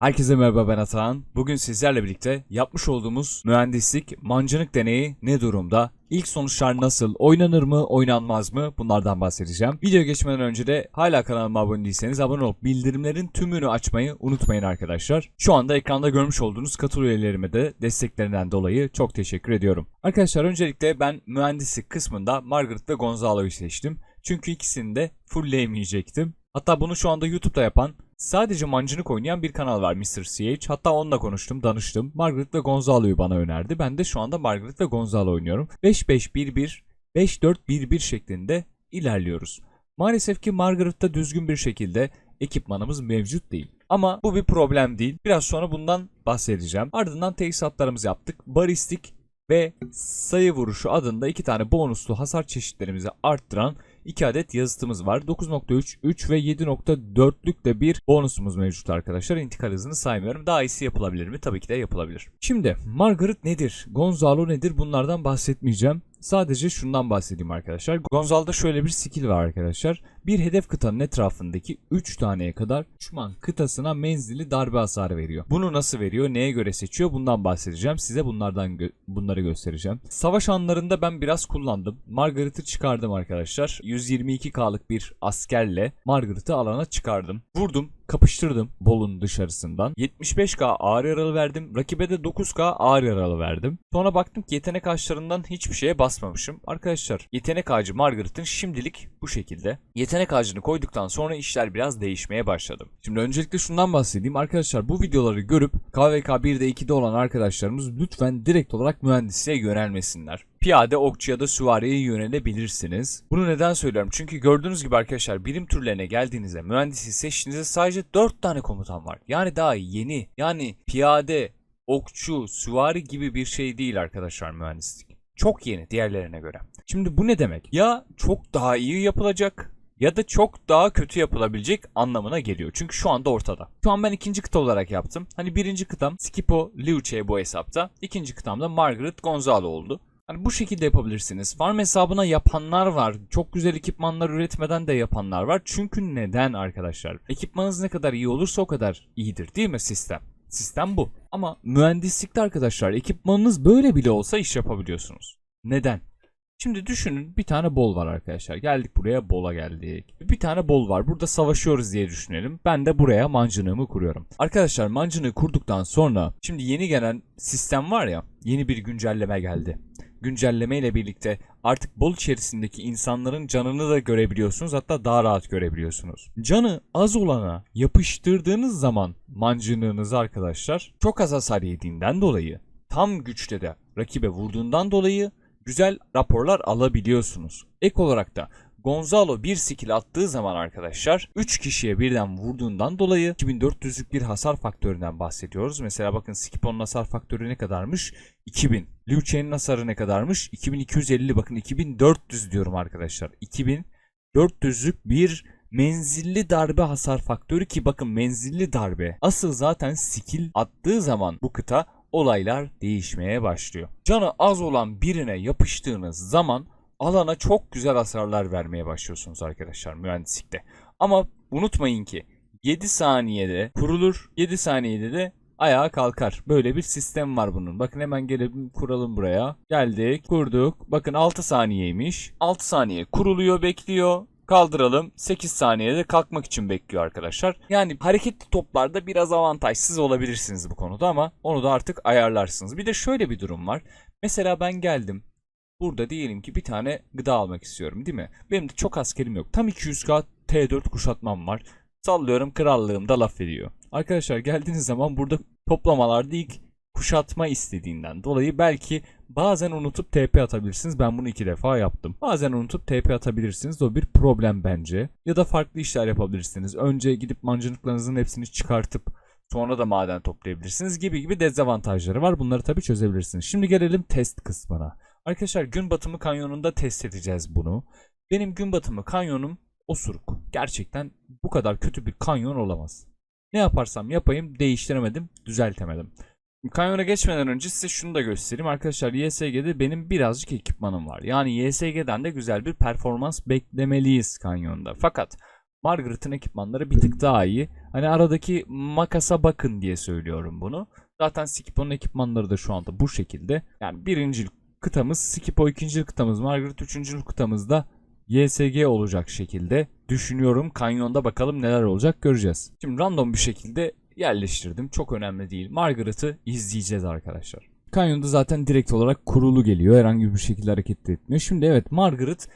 Herkese merhaba ben Atahan. Bugün sizlerle birlikte yapmış olduğumuz mühendislik mancınık deneyi ne durumda? İlk sonuçlar nasıl? Oynanır mı? Oynanmaz mı? Bunlardan bahsedeceğim. Video geçmeden önce de hala kanalıma abone değilseniz abone olup bildirimlerin tümünü açmayı unutmayın arkadaşlar. Şu anda ekranda görmüş olduğunuz katıl üyelerime de desteklerinden dolayı çok teşekkür ediyorum. Arkadaşlar öncelikle ben mühendislik kısmında Margaret ve Gonzalo'yu seçtim. Çünkü ikisini de fullleyemeyecektim. Hatta bunu şu anda YouTube'da yapan Sadece mancınık oynayan bir kanal var Mr. CH. Hatta onunla konuştum, danıştım. Margaret ve Gonzalo'yu bana önerdi. Ben de şu anda Margaret ve Gonzalo oynuyorum. 5-5-1-1, 5-4-1-1 şeklinde ilerliyoruz. Maalesef ki Margaret'ta düzgün bir şekilde ekipmanımız mevcut değil. Ama bu bir problem değil. Biraz sonra bundan bahsedeceğim. Ardından tesisatlarımızı yaptık. Baristik ve sayı vuruşu adında iki tane bonuslu hasar çeşitlerimizi arttıran 2 adet yazıtımız var. 9.3, 3 ve 7.4'lük de bir bonusumuz mevcut arkadaşlar. İntikal hızını saymıyorum. Daha iyisi yapılabilir mi? Tabii ki de yapılabilir. Şimdi Margaret nedir? Gonzalo nedir? Bunlardan bahsetmeyeceğim. Sadece şundan bahsedeyim arkadaşlar. Gonzalo'da şöyle bir skill var arkadaşlar. Bir hedef kıtanın etrafındaki 3 taneye kadar düşman kıtasına menzili darbe hasarı veriyor. Bunu nasıl veriyor? Neye göre seçiyor? Bundan bahsedeceğim. Size bunlardan gö- bunları göstereceğim. Savaş anlarında ben biraz kullandım. Margaret'ı çıkardım arkadaşlar. 122k'lık bir askerle Margaret'ı alana çıkardım. Vurdum, kapıştırdım bolun dışarısından. 75k ağır yaralı verdim. Rakibe de 9k ağır yaralı verdim. Sonra baktım ki yetenek ağaçlarından hiçbir şeye basmamışım. Arkadaşlar yetenek ağacı Margaret'ın şimdilik bu şekilde. Yetenek ağacını koyduktan sonra işler biraz değişmeye başladı. Şimdi öncelikle şundan bahsedeyim. Arkadaşlar bu videoları görüp KVK 1'de 2'de olan arkadaşlarımız lütfen direkt olarak mühendisliğe yönelmesinler piyade, okçu ya da süvariye yönelebilirsiniz. Bunu neden söylüyorum? Çünkü gördüğünüz gibi arkadaşlar birim türlerine geldiğinizde mühendisi seçtiğinizde sadece 4 tane komutan var. Yani daha yeni. Yani piyade, okçu, süvari gibi bir şey değil arkadaşlar mühendislik. Çok yeni diğerlerine göre. Şimdi bu ne demek? Ya çok daha iyi yapılacak ya da çok daha kötü yapılabilecek anlamına geliyor. Çünkü şu anda ortada. Şu an ben ikinci kıta olarak yaptım. Hani birinci kıtam Skipo Liuce bu hesapta. İkinci kıtamda Margaret Gonzalo oldu. Hani bu şekilde yapabilirsiniz. Farm hesabına yapanlar var. Çok güzel ekipmanlar üretmeden de yapanlar var. Çünkü neden arkadaşlar? Ekipmanınız ne kadar iyi olursa o kadar iyidir değil mi sistem? Sistem bu. Ama mühendislikte arkadaşlar ekipmanınız böyle bile olsa iş yapabiliyorsunuz. Neden? Şimdi düşünün bir tane bol var arkadaşlar. Geldik buraya bola geldik. Bir tane bol var. Burada savaşıyoruz diye düşünelim. Ben de buraya mancınığımı kuruyorum. Arkadaşlar mancınığı kurduktan sonra şimdi yeni gelen sistem var ya yeni bir güncelleme geldi. Güncelleme ile birlikte artık bol içerisindeki insanların canını da görebiliyorsunuz. Hatta daha rahat görebiliyorsunuz. Canı az olana yapıştırdığınız zaman mancınığınızı arkadaşlar çok az hasar yediğinden dolayı tam güçte de rakibe vurduğundan dolayı güzel raporlar alabiliyorsunuz. Ek olarak da Gonzalo bir skill attığı zaman arkadaşlar 3 kişiye birden vurduğundan dolayı 2400'lük bir hasar faktöründen bahsediyoruz. Mesela bakın Skipo'nun hasar faktörü ne kadarmış? 2000. Liu Chen'in hasarı ne kadarmış? 2250 bakın 2400 diyorum arkadaşlar. 2400'lük bir menzilli darbe hasar faktörü ki bakın menzilli darbe. Asıl zaten skill attığı zaman bu kıta olaylar değişmeye başlıyor. Canı az olan birine yapıştığınız zaman alana çok güzel hasarlar vermeye başlıyorsunuz arkadaşlar mühendislikte. Ama unutmayın ki 7 saniyede kurulur, 7 saniyede de ayağa kalkar. Böyle bir sistem var bunun. Bakın hemen gelelim kuralım buraya. Geldik, kurduk. Bakın 6 saniyeymiş. 6 saniye kuruluyor, bekliyor. Kaldıralım. 8 saniyede kalkmak için bekliyor arkadaşlar. Yani hareketli toplarda biraz avantajsız olabilirsiniz bu konuda ama onu da artık ayarlarsınız. Bir de şöyle bir durum var. Mesela ben geldim. Burada diyelim ki bir tane gıda almak istiyorum değil mi? Benim de çok askerim yok. Tam 200k T4 kuşatmam var. Sallıyorum krallığımda laf ediyor. Arkadaşlar geldiğiniz zaman burada toplamalarda ilk kuşatma istediğinden dolayı belki bazen unutup TP atabilirsiniz. Ben bunu iki defa yaptım. Bazen unutup TP atabilirsiniz. O bir problem bence. Ya da farklı işler yapabilirsiniz. Önce gidip mancınıklarınızın hepsini çıkartıp sonra da maden toplayabilirsiniz gibi gibi dezavantajları var. Bunları tabii çözebilirsiniz. Şimdi gelelim test kısmına. Arkadaşlar gün batımı kanyonunda test edeceğiz bunu. Benim gün batımı kanyonum osuruk. Gerçekten bu kadar kötü bir kanyon olamaz. Ne yaparsam yapayım değiştiremedim, düzeltemedim. Kanyona geçmeden önce size şunu da göstereyim. Arkadaşlar YSG'de benim birazcık ekipmanım var. Yani YSG'den de güzel bir performans beklemeliyiz kanyonda. Fakat Margaret'ın ekipmanları bir tık daha iyi. Hani aradaki makasa bakın diye söylüyorum bunu. Zaten Skipo'nun ekipmanları da şu anda bu şekilde. Yani birinci kıtamız Skipo, ikinci kıtamız Margaret, üçüncü kıtamız da YSG olacak şekilde düşünüyorum. Kanyonda bakalım neler olacak göreceğiz. Şimdi random bir şekilde yerleştirdim. Çok önemli değil. Margaret'ı izleyeceğiz arkadaşlar. Kanyonda zaten direkt olarak kurulu geliyor. Herhangi bir şekilde hareket etmiyor. Şimdi evet Margaret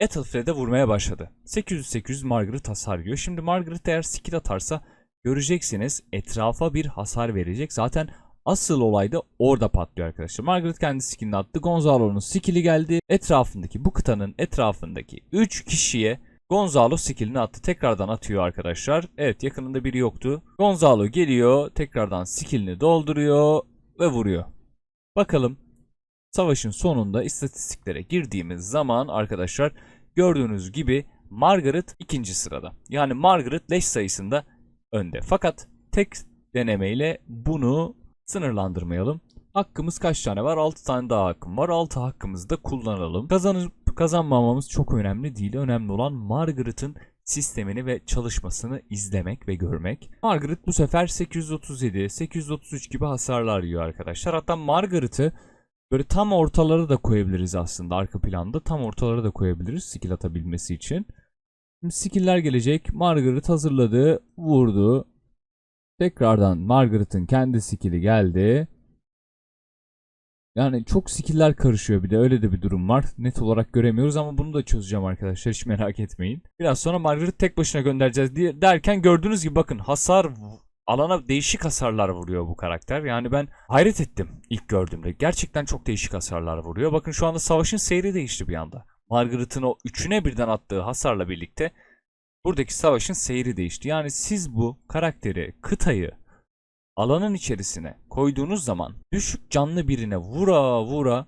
Ethelfred'e vurmaya başladı. 800-800 Margaret hasar yiyor. Şimdi Margaret eğer skill atarsa göreceksiniz etrafa bir hasar verecek. Zaten asıl olay da orada patlıyor arkadaşlar. Margaret kendi skillini attı. Gonzalo'nun skilli geldi. Etrafındaki bu kıtanın etrafındaki 3 kişiye Gonzalo skillini attı. Tekrardan atıyor arkadaşlar. Evet yakınında biri yoktu. Gonzalo geliyor. Tekrardan skillini dolduruyor ve vuruyor. Bakalım savaşın sonunda istatistiklere girdiğimiz zaman arkadaşlar gördüğünüz gibi Margaret ikinci sırada. Yani Margaret leş sayısında önde. Fakat tek denemeyle bunu sınırlandırmayalım. Hakkımız kaç tane var? 6 tane daha hakkım var. 6 hakkımızı da kullanalım. Kazanıp kazanmamamız çok önemli değil. Önemli olan Margaret'ın sistemini ve çalışmasını izlemek ve görmek. Margaret bu sefer 837, 833 gibi hasarlar yiyor arkadaşlar. Hatta Margaret'ı böyle tam ortaları da koyabiliriz aslında arka planda. Tam ortaları da koyabiliriz skill atabilmesi için. Şimdi skill'ler gelecek. Margaret hazırladı, vurdu. Tekrardan Margaret'ın kendi skill'i geldi. Yani çok skill'ler karışıyor bir de öyle de bir durum var. Net olarak göremiyoruz ama bunu da çözeceğim arkadaşlar hiç merak etmeyin. Biraz sonra Margaret tek başına göndereceğiz diye derken gördüğünüz gibi bakın hasar alana değişik hasarlar vuruyor bu karakter. Yani ben hayret ettim ilk gördüğümde. Gerçekten çok değişik hasarlar vuruyor. Bakın şu anda savaşın seyri değişti bir anda. Margaret'ın o üçüne birden attığı hasarla birlikte buradaki savaşın seyri değişti. Yani siz bu karakteri, kıtayı alanın içerisine koyduğunuz zaman düşük canlı birine vura vura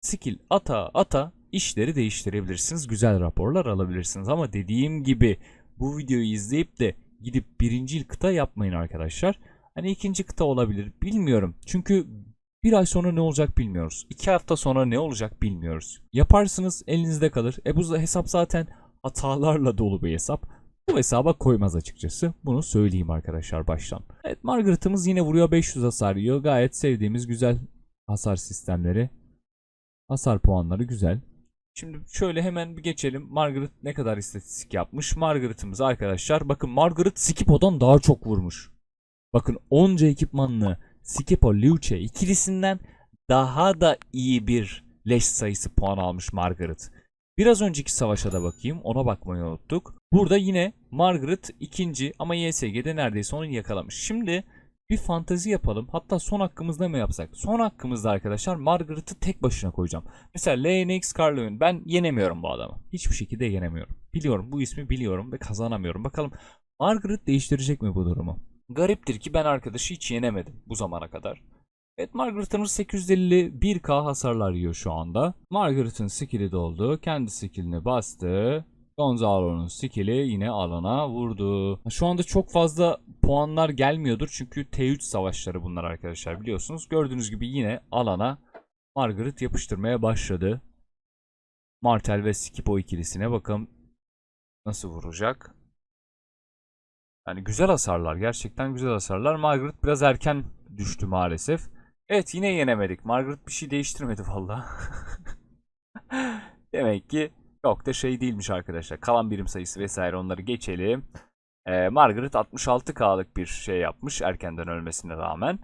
skill ata ata işleri değiştirebilirsiniz. Güzel raporlar alabilirsiniz. Ama dediğim gibi bu videoyu izleyip de gidip birinci kıta yapmayın arkadaşlar. Hani ikinci kıta olabilir bilmiyorum. Çünkü bir ay sonra ne olacak bilmiyoruz. İki hafta sonra ne olacak bilmiyoruz. Yaparsınız elinizde kalır. E bu hesap zaten hatalarla dolu bir hesap. Bu hesaba koymaz açıkçası. Bunu söyleyeyim arkadaşlar baştan. Evet Margaret'ımız yine vuruyor 500 hasar yiyor. Gayet sevdiğimiz güzel hasar sistemleri. Hasar puanları güzel. Şimdi şöyle hemen bir geçelim. Margaret ne kadar istatistik yapmış? Margaret'ımız arkadaşlar bakın Margaret Skipo'dan daha çok vurmuş. Bakın onca ekipmanlı Skipo Luce ikilisinden daha da iyi bir leş sayısı puan almış Margaret. Biraz önceki savaşa da bakayım. Ona bakmayı unuttuk. Burada yine Margaret ikinci ama YSG'de neredeyse onu yakalamış. Şimdi bir fantezi yapalım. Hatta son hakkımızda mı yapsak? Son hakkımızda arkadaşlar Margaret'ı tek başına koyacağım. Mesela LNX Carlo'yun ben yenemiyorum bu adamı. Hiçbir şekilde yenemiyorum. Biliyorum bu ismi biliyorum ve kazanamıyorum. Bakalım Margaret değiştirecek mi bu durumu? Gariptir ki ben arkadaşı hiç yenemedim bu zamana kadar. Evet Margaret'ımız 851k hasarlar yiyor şu anda. Margaret'ın skill'i doldu. Kendi skill'ini bastı. Gonzalo'nun skill'i yine alana vurdu. Şu anda çok fazla puanlar gelmiyordur çünkü T3 savaşları bunlar arkadaşlar biliyorsunuz. Gördüğünüz gibi yine alana Margaret yapıştırmaya başladı. Martel ve Skipo ikilisine bakalım nasıl vuracak. Yani güzel hasarlar. Gerçekten güzel hasarlar. Margaret biraz erken düştü maalesef. Evet yine yenemedik. Margaret bir şey değiştirmedi valla. Demek ki çok da şey değilmiş arkadaşlar. Kalan birim sayısı vesaire onları geçelim. Ee, Margaret 66K'lık bir şey yapmış erkenden ölmesine rağmen.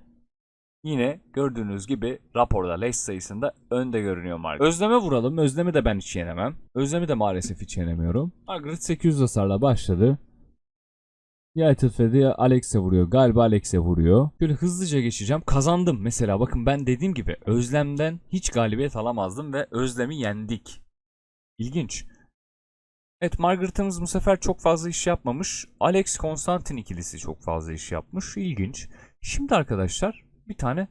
Yine gördüğünüz gibi raporda leş sayısında önde görünüyor Margaret. Özleme vuralım. Özlemi de ben hiç yenemem. Özlemi de maalesef hiç yenemiyorum. Margaret 800 hasarla başladı. Ya Ethelfred'i ya Alex'e vuruyor. Galiba Alex'e vuruyor. Şöyle hızlıca geçeceğim. Kazandım mesela. Bakın ben dediğim gibi Özlem'den hiç galibiyet alamazdım ve Özlem'i yendik. İlginç. Evet Margaret'ımız bu sefer çok fazla iş yapmamış. Alex Konstantin ikilisi çok fazla iş yapmış. İlginç. Şimdi arkadaşlar bir tane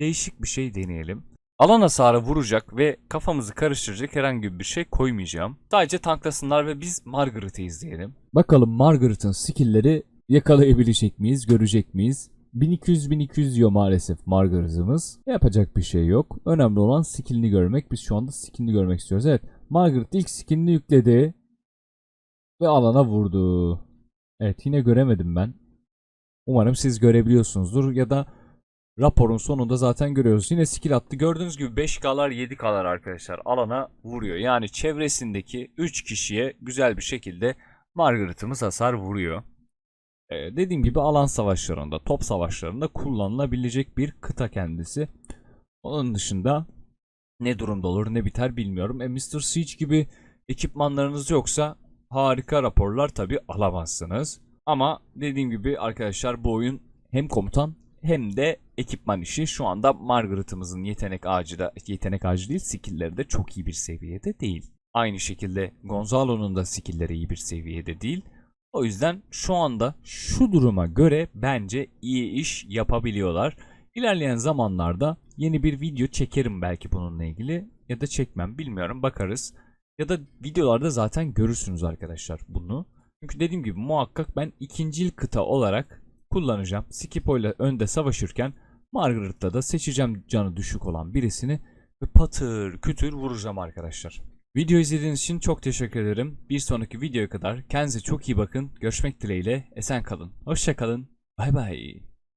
değişik bir şey deneyelim. Alan hasarı vuracak ve kafamızı karıştıracak herhangi bir şey koymayacağım. Sadece tanklasınlar ve biz Margaret'ı izleyelim. Bakalım Margaret'ın skill'leri yakalayabilecek miyiz, görecek miyiz? 1200-1200 diyor maalesef Margaret'ımız. Yapacak bir şey yok. Önemli olan skill'ini görmek. Biz şu anda skill'ini görmek istiyoruz. Evet Margaret ilk skill'ini yükledi. Ve alana vurdu. Evet yine göremedim ben. Umarım siz görebiliyorsunuzdur ya da raporun sonunda zaten görüyoruz. Yine skill attı. Gördüğünüz gibi 5K'lar 7K'lar arkadaşlar alana vuruyor. Yani çevresindeki 3 kişiye güzel bir şekilde Margaret'ımız hasar vuruyor. Ee, dediğim gibi alan savaşlarında, top savaşlarında kullanılabilecek bir kıta kendisi. Onun dışında ne durumda olur ne biter bilmiyorum. E, Mr. Siege gibi ekipmanlarınız yoksa harika raporlar tabi alamazsınız. Ama dediğim gibi arkadaşlar bu oyun hem komutan hem de ekipman işi. Şu anda Margaret'ımızın yetenek ağacı da yetenek ağacı değil skill'leri de çok iyi bir seviyede değil. Aynı şekilde Gonzalo'nun da skill'leri iyi bir seviyede değil. O yüzden şu anda şu duruma göre bence iyi iş yapabiliyorlar. İlerleyen zamanlarda yeni bir video çekerim belki bununla ilgili ya da çekmem bilmiyorum bakarız. Ya da videolarda zaten görürsünüz arkadaşlar bunu. Çünkü dediğim gibi muhakkak ben ikincil kıta olarak kullanacağım. Skipo ile önde savaşırken Margaret'ta da seçeceğim canı düşük olan birisini ve patır kütür vuracağım arkadaşlar. Video izlediğiniz için çok teşekkür ederim. Bir sonraki videoya kadar kendinize çok iyi bakın. Görüşmek dileğiyle. Esen kalın. Hoşça kalın. Bay bay.